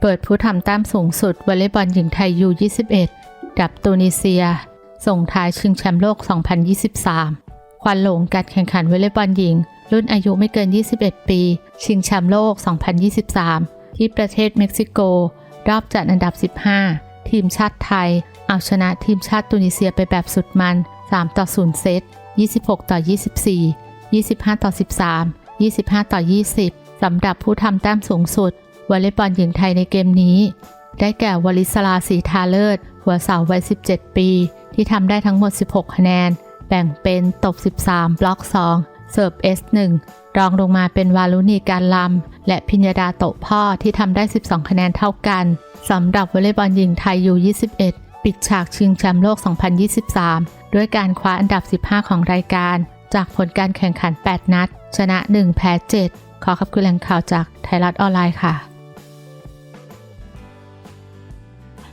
เปิดผู้ทำแต้มสูงสุดวอลเลย์บอลหญิงไทยยู21ดับตูนิเซีย ส่งท้ายชิงแชมป์โลก 2023 ควันหลงการแข่งขันวอลเลย์บอลหญิง รุ่นอายุไม่เกิน 21 ปี ชิงแชมป์โลก 2023 ที่ประเทศเม็กซิโก รอบจัดอันดับ 15 ทีมชาติไทย เอาชนะทีมชาติตูนิเซียไปแบบสุดมัน 3 ต่อ 0 เซต 26 ต่อ 24 25 ต่อ 13 25 ต่อ 20สำหรับผู้ทำแต้มสูงสุด วอลเลย์บอลหญิงไทยในเกมนี้ ได้แก่วลิศลาสีทาเลิศหัวสาววัย 17 ปี ที่ทำได้ทั้งหมด 16 คะแนน แบ่งเป็นตบ 13 บล็อก 2 เสิร์ฟ S1 รองลงมาเป็นวาลุณีการลำ และพิญญาดาโตพ่อที่ทำได้ 12 คะแนนเท่ากันสำหรับวอลเลย์บอลหญิงไทยยู21 ปิดฉากชิงแชมป์โลก 2023 ด้วยการคว้าอันดับ 15 ของรายการ จากผลการแข่งขัน 8 นัด ชนะ 1 แพ้ 7 ขอขอบคุณแหล่งข่าวจากไทยรัฐออนไลน์ค่ะ